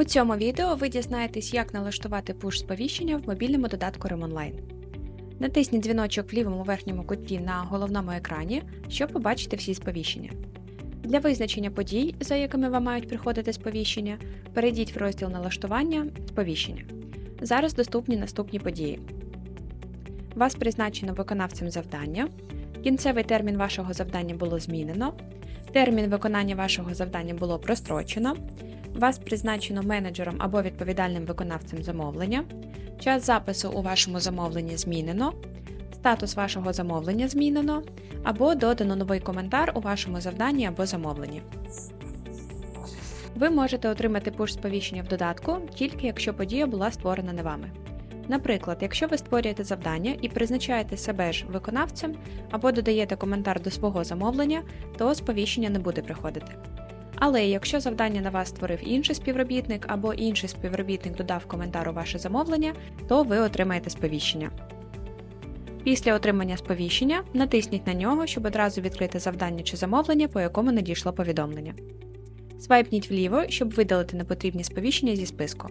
У цьому відео ви дізнаєтесь, як налаштувати пуш-сповіщення в мобільному додатку Ремонлайн. Натисніть дзвіночок в лівому верхньому куті на головному екрані, щоб побачити всі сповіщення. Для визначення подій, за якими вам мають приходити сповіщення, перейдіть в розділ налаштування сповіщення. Зараз доступні наступні події. Вас призначено виконавцем завдання. Кінцевий термін вашого завдання було змінено. Термін виконання вашого завдання було прострочено. Вас призначено менеджером або відповідальним виконавцем замовлення. Час запису у вашому замовленні змінено. Статус вашого замовлення змінено. Або додано новий коментар у вашому завданні або замовленні. Ви можете отримати пуш-сповіщення в додатку тільки якщо подія була створена не вами. Наприклад, якщо ви створюєте завдання і призначаєте себе ж виконавцем або додаєте коментар до свого замовлення, то сповіщення не буде приходити. Але якщо завдання на вас створив інший співробітник або інший співробітник додав коментар у ваше замовлення, то ви отримаєте сповіщення. Після отримання сповіщення натисніть на нього, щоб одразу відкрити завдання чи замовлення, по якому надійшло повідомлення. Свайпніть вліво, щоб видалити непотрібні сповіщення зі списку.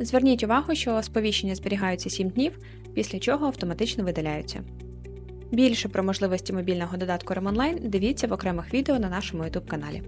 Зверніть увагу, що сповіщення зберігаються 7 днів, після чого автоматично видаляються. Більше про можливості мобільного додатку Ремонлайн дивіться в окремих відео на нашому YouTube каналі.